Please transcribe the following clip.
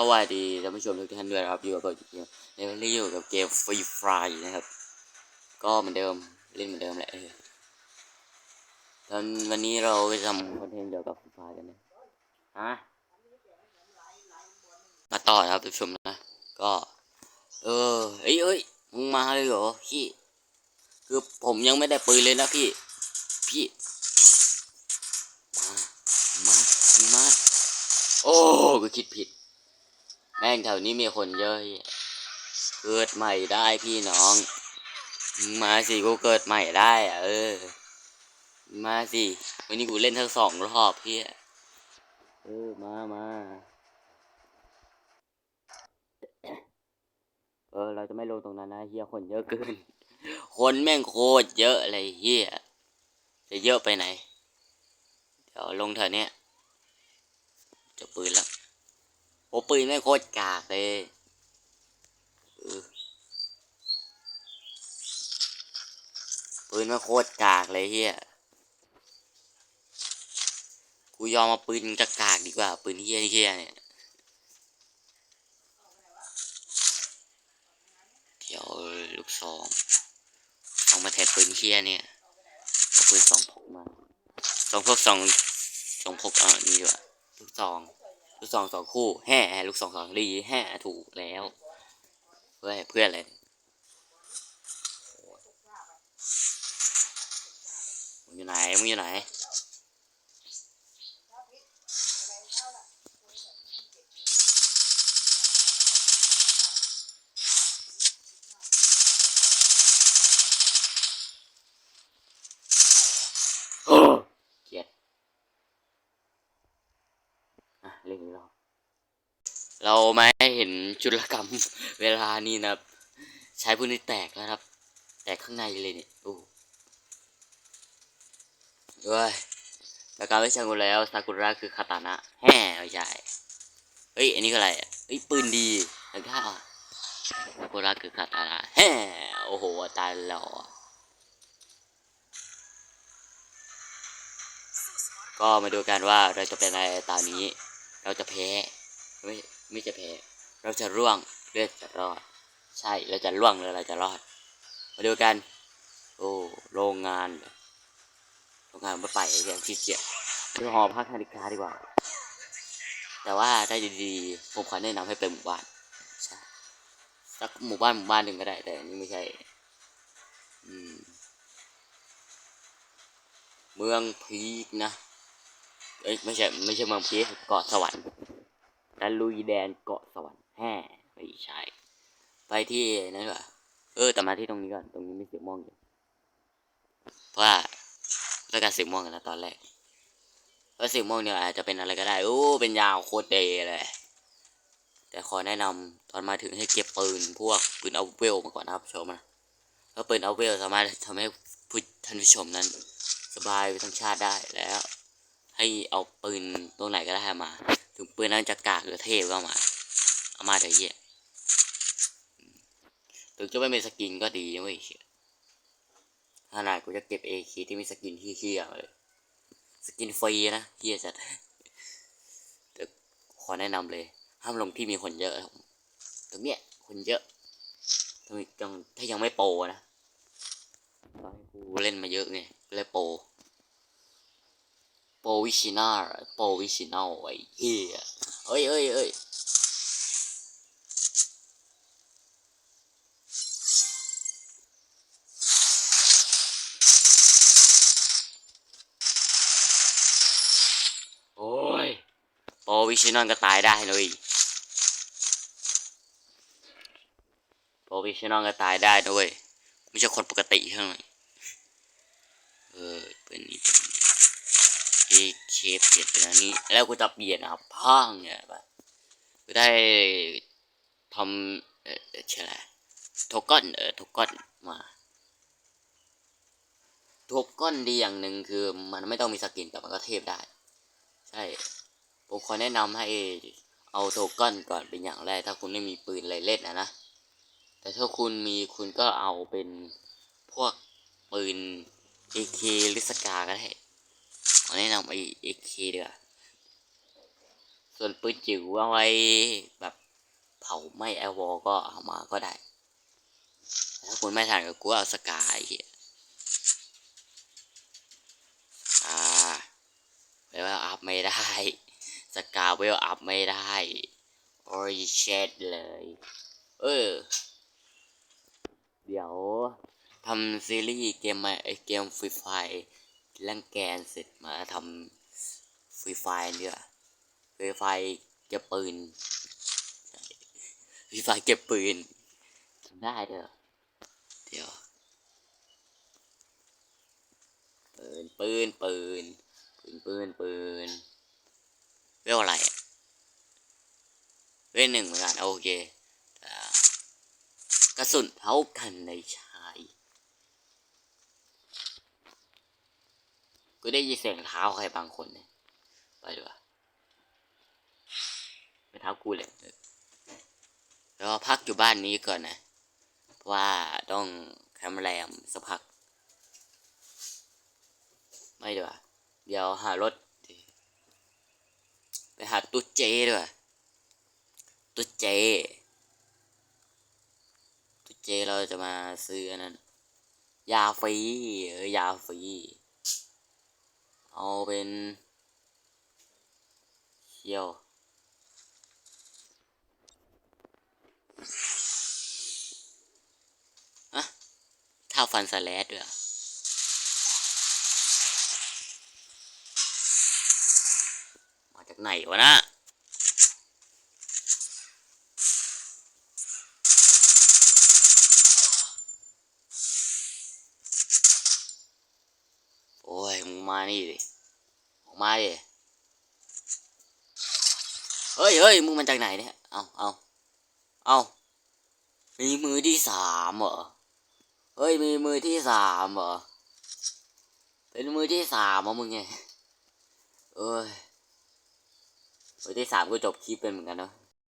สวัสดีท่านผู้ชมทุกท่านด้วยนะครับอยู่กับผมในวันนี้อยู่กับเกมฟรีไฟนะครับ ก็เหมือนเดิมเล่นเหมือนเดิมแหละเออตอนวันนี้เราไปทำคอนเทนต์เกี่ยวกับฟรีไฟกันนะฮะมาต่อนะครับท่านผู้ชมนะก็ เออเอ้ยเอ้ยมึงมาเลยเหรอพี่คือผมยังไม่ได้ปืนเลยนะพี่ พี่มามามึงมาโอ้กูคิดผิด แม่งแถวนี้มีคนเยอะเกิดใหม่ได้พี่น้องมาสิกูเกิดใหม่ได้อะเออมึงมาสิวันนี้กูเล่นทั้งสองรอบพี่เออมามาเออเราจะไม่ลงตรงนั้นนะเฮียคนเยอะเกิน คนแม่งโคตรเยอะเลยเฮียจะเยอะไปไหน เดี๋ยวลงเถอะเนี้ยจะปืนแล้ว โอ้ปืนแม่โคตรกากเลยปืนแม่โคตรกากเลยเฮียกูยอมมาปืนจะกากดีกว่า ปืนเฮียเฮียเนี่ยเดี๋ยวลูกซองเอามาแทนปืนเฮียเนี่ยเอาปืนสองพกมาสองพกสองสองพกเออนี่ดีกว่าลูกซอง ลูกสองสองคู่แห่ลูกสองสองรีแห่ถูกแล้วเพื่อเพื่อนเลยมึงอยู่ไหนมึงอยู่ไหน เราไม่เห็นจุลกรรมเวลานี้นะครับ ใช้พวกนี้แตกแล้วครับ แตกข้างในเลยเนี่ยโอ้ด้วยแต่การไม่ใช่กูแล้วซากุระคือคาตานะแฮ่ไม่ใช่เฮ้ยอันนี้คือะไรอะเฮ้ยปืนดีแล้วก็ซากุระคือคาตานะแฮ่โอ้โหตายแล้วอะก็มาดูกันว่าเราจะเป็นอะไรตอนนี้ เราจะแพ้ ไม่จะแพ้เราจะร่วงเลือดจะรอด ใช่เราจะร่วงแล้วเราจะรอด มาดูกัน โอ้โรงงานโรงงานไมาไปเรื่องขี้เกียจไปหอพักนาฬิกาดีกว่า แต่ว่าถ้ดีๆผมขอแนะนำให้เป็นหมู่บ้านใช่สักหมู่บ้านหมู่บ้านหนึ่งก็ได้ แต่นนี่ไม่ใช่ อืมเมืองพีกนะ เอ้ยไม่ใช่ไม่ใช่เมืองพีกเกาะสวรรค์ และลุยแดนเกาะสวรรค์แฮ่ไม่ใช่ ไปที่นั่นกว่าเออแต่มาที่ตรงนี้ก่อน ตรงนี้มีสีม่วงอยู่เพราะว่าต้องการเสียม่วงกันนะตอนแรกเพราะเสียม่วงเนี่ยอาจจะเป็นอะไรก็ได้ โอ้ เป็นยาวโคตรเดเลย แต่ขอแนะนำตอนมาถึงให้เก็บปืนพวกปืนเอาเวลมาก่อนนะครับชมนะเพราะปืนเอาเวลสามารถทำให้ผู้ท่านผู้ชมนั้น สบายไปทั้งชาติได้แล้ว ให้เอาปืนตรงไหนก็ได้มา ถึงปืนนั้นจะกากหรือเทพก็เอามา เอามาแต่เหี้ยถึงจะไม่มีสกินก็ดีนะเว้ยเหี้ยขนาดกูจะเก็บเอคีที่มีสกินที่เฮี้ยๆมาเลย สกินฟรีนะเฮี้ยจัดแต่ขอแนะนำเลย ห้ามลงที่มีคนเยอะตรงเนี้ยคนเยอะถ้ายังถ้ายังไม่โปรนะตอนกูเล่นมาเยอะไงเลยโปรโปร วิชินาโปรวิชินาไอ้เหี้ยเอ้ยเอ้ยเอ้ยโอ้ยโปรวิชินอนก็ตายได้เลยโปรวิชินอนก็ตายได้ด้วยไม่ใช่คนปกติเท่าไหร่เออเป็นนี่เป็น นี่เอเคเปลี่ยนเป็นอันนี้ แล้วกูจะเปลี่ยนอะพังเนี่ยแบบกูได้ทำเออใช่ไหมโทก้อนเออโทก้อนมาโทก้อนดีอย่างหนึ่งคือมันไม่ต้องมีสกินแต่มันก็เทพได้ ใช่ผมขอแนะนำให้เอาโทก้อนก่อนเป็นอย่างแรก ถ้าคุณไม่มีปืนอะไรเล่นนะนะแต่ถ้าคุณมีคุณก็เอาเป็นพวกปืน AK ลิสกาก็ได้ ขอแนะนำไอเอเคดีกว่าส่วนปืนจิ๋วเอาไว้แบบเผาไหม่แอลวอลก็เอามาก็ได้ ถ้าคุณไม่ทันก็กูเอาสกายเหี้ยอ่าเวลอัพไม่ได้ สกาเวลอัพไม่ได้โอ้ยเช็ดเลย เออ เดี๋ยวทำซีรีส์เกมมาไอเกมฟรีไฟ ลังแกนเสร็จมาทำฟรีไฟเนีกว่ยฟรีไฟเก็บปืนฟรีไฟเก็บปืนทำได้เด้อเดี๋ยวปืนปืนปืนปืนปืนปืนเรียกว่าอะไรอะเรียกหนึ่งเหมือนกันโอเคกระสุนเท่ากันในชาย กูได้ยินเสียงเท้าใครบางคนเนี่ยไปดีกว่าไม่เท้ากูเลยแล้วพักอยู่บ้านนี้ก่อนนะเพราะว่าต้องแคมป์แรมสักพัก ไม่ดีกว่าเดี๋ยวหารถไปหาตุ๊ดเจดีกว่าตุ๊ดเจตุ๊ดเจเราจะมาซื้อนนั้นยาฟรีเออยาฟรี เอาเป็นเขียว อะท่าฟันสแลดด้วยมาจากไหนวะนะ มานี่ดิออกมาดิเฮ้ยเฮ้ยมึงมาจากไหนเนี่ย เอาเอาเอามีมือที่สามเหรอ เฮ้ย มีมือที่สามเหรอ เป็นมือที่สามเหรอมึงไง เอ้ยมือที่สามก็จบคลิปเป็นเหมือนกันเนาะ